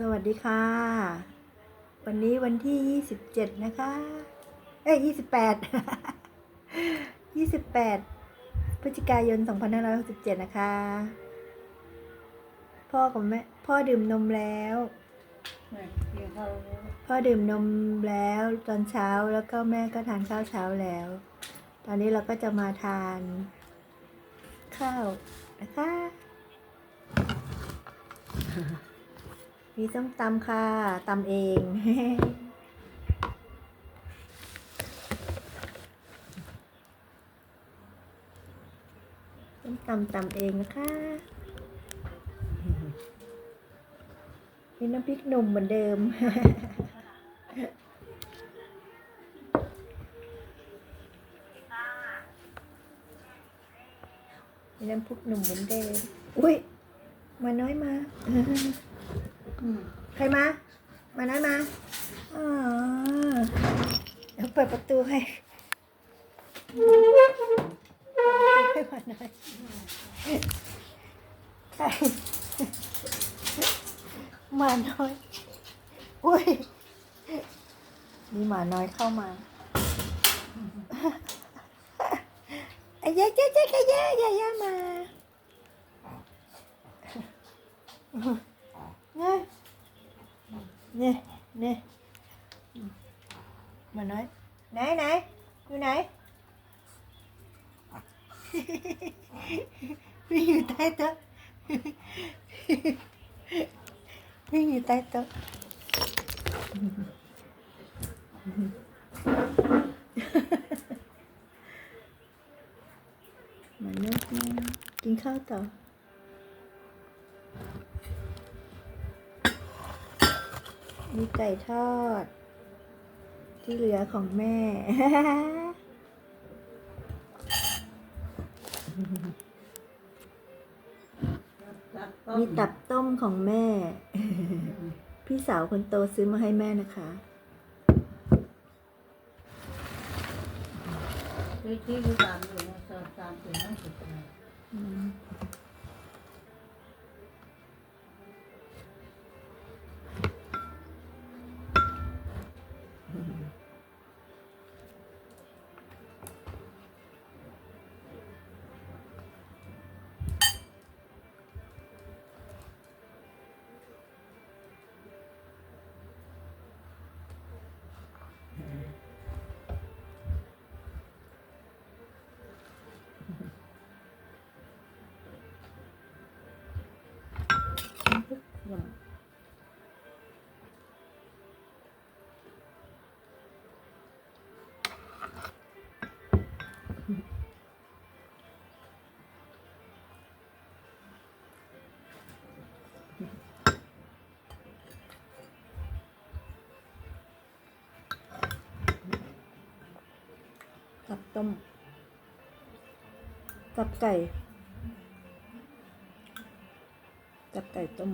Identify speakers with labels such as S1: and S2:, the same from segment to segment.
S1: สวัสดีค่ะ วันนี้วันที่27นะคะ เอ้ย28 28พฤศจิกายน2567นะคะ พ่อกับแม่พ่อดื่มนมแล้ว พ่อดื่มนมแล้วตอนเช้าแล้วก็แม่ก็ทานข้าวเช้าแล้ว ตอนนี้เราก็จะมาทาน ข้าวนะคะ มีส้มตำค่ะตำเองส้มตำตำเองนะคะมีน้ำพริกหนุ่มเหมือนเดิมมีน้ำพริกหนุ่มเหมือนเดิม อุ้ย มาน้อยมา ใครมา มาน้อยมาอ๋อเดี๋ยวเปิดประตูให้ให้มาน้อยใครหมาน้อย อุ้ย มีหมาน้อยเข้ามาไอ้เย้เจ๊เจ๊เจ๊เย้เย้เย้มา เนี่ยเนี่ยเนี่ยหมาน้อยไหนไหนอ มาเนื้อมากินข้าวต่อมีไก่ทอด ที่เหลือของแม่ มีตับต้มของแม่ พี่สาวคนโตซื้อมาให้แม่นะคะ
S2: ที่ที่อยู่ตามอยู่นะตามตามถึงนั่งสุดนะ
S1: อืมอย่ ต้ม กับไก่ กับไก่ต้ม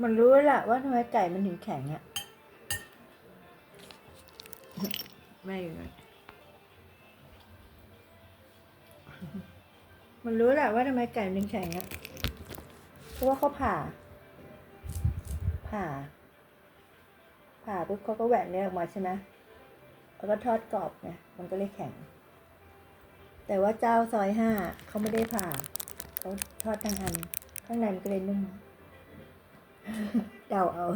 S1: มันรู้แล้วแหละว่าทำไมไก่มันถึงแข็งอะไม่อยู่เลยมันรู้แหละว่าทำไมไก่มันถึงแข็งอะเพราะว่าเขาผ่า ผ่า ผ่าปุ๊บเขาก็แหวกเนื้อออกมาใช่ไหมแล้วก็ทอดกรอบไงมันก็เลยแข็ง แต่ว่าเจ้าซอยห้าเขาไม่ได้ผ่าเขาทอดทั้งอัน ข้างในมันก็เลยนุ่ม เดาเอา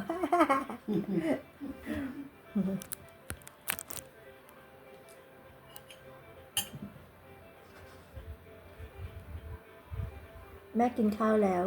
S1: แม่กินข้าวแล้ว